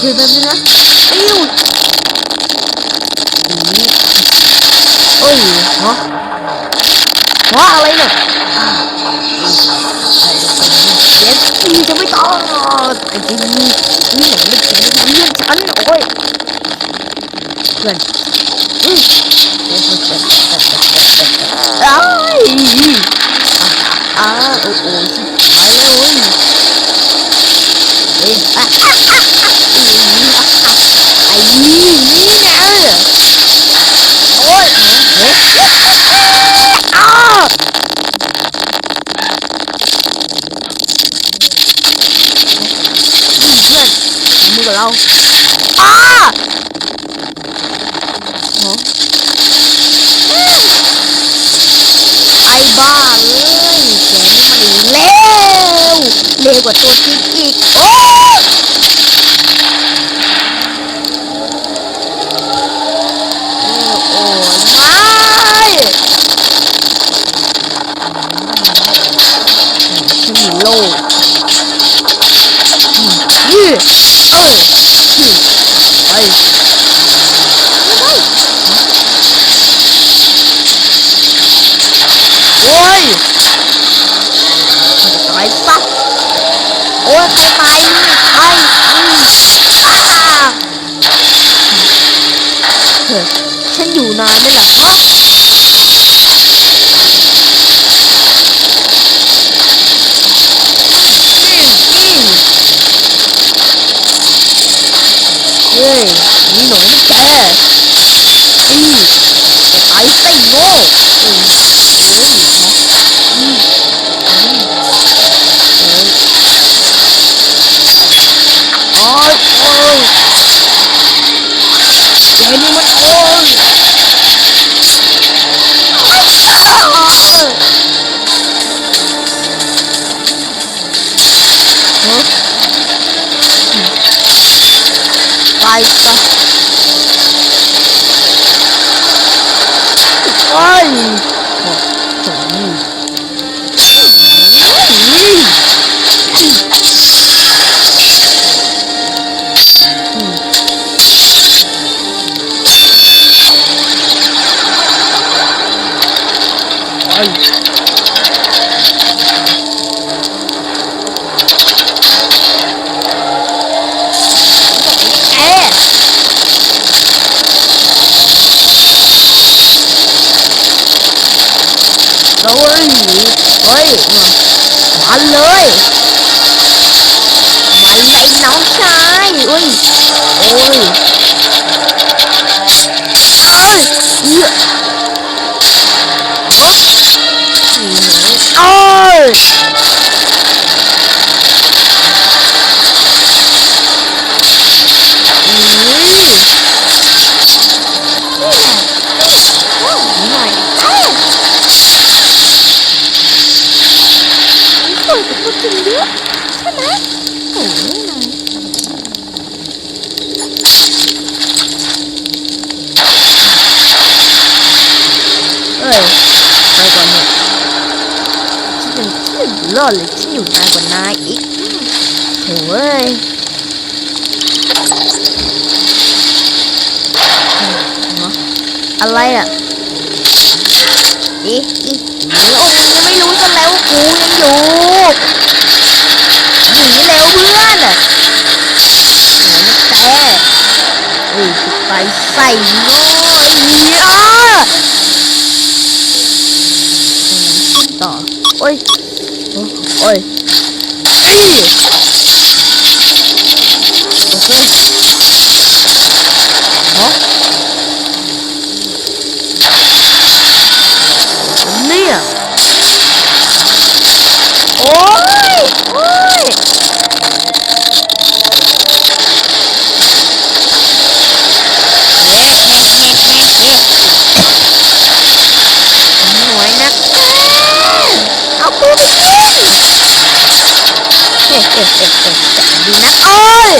เดี๋ยวเนี่ยโอ้ยเฮ้ยแบบนี้นะปิ้วโอ้ยฮะฮะอะไรเนี่ยเย็ดพี่จะไม่ตายไอ้จริงนี่นี่หนังเล็กแค่เลี้ยงฉันโอ้ยเพื่อนอืมอ้ายอ้าโอ้โหชิบหายแล้วเว้ยเฮ้ยอะอะอะอะไอ้นี่นี่ไงโอ้ยเฮ้ยอ้านี่เพื่อนมือ กับเราอ้าโอ้ไอ้บ้าเลยแกนี่มันเร็วเร็วกว่าตัวจริงอีก โอ้ เฮ้ยฉันอยู่นานไหมล่ะฮะอืมเฮ้ยนี่หน่อยนะแกอืมจะตายซะไอ้โง่อืมเฮ้ยอืมอืมโอ้ยโอ้ยเจนี่ ฮะไเฮ้ยเฮ้ยมาเลยมาเลยน้องชายอุ้ยโอ้ยเอ้ยเหี้ยโอ้ยหน่อยเอ้ยสวยกว่าตัวจริงเยอะใช่ไหมโอ้ยเอ้ยไปก่อนเนี่ยฉันยังฉันยัง รอดเลยฉันอยู่นานกว่านายอีกโถ่เอ้ยอะไรอะอีอีหนีโอ้มึงยังไม่รู้ซะแล้วว่ากูยังอยู่หนีเร็วเพื่อนอะโอ้ยแต่เฮ้ยไปใส่โง่ไอ้เหี้ยต่อโอ้ย โอ้ เอ๊ะเอ๊ะเอ๊ะเอ๊ะดีนะโอ้ย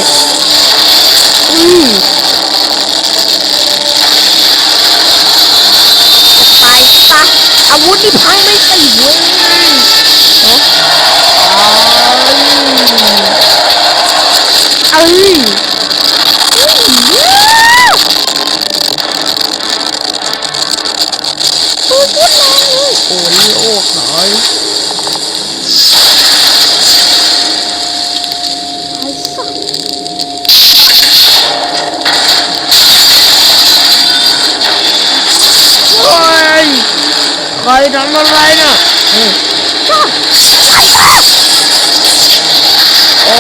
อืมตายซะอาวุธนี่พังไม่ตีเว้ยเอ้ยอ้ย โอ้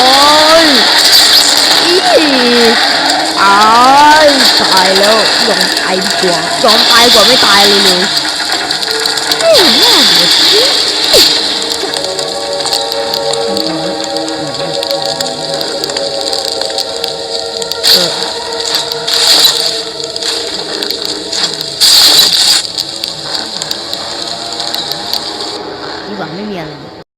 ยอีอายตายแล้วยอมตายดีกว่ายอมตายกว่าไม่ตายเลยเลย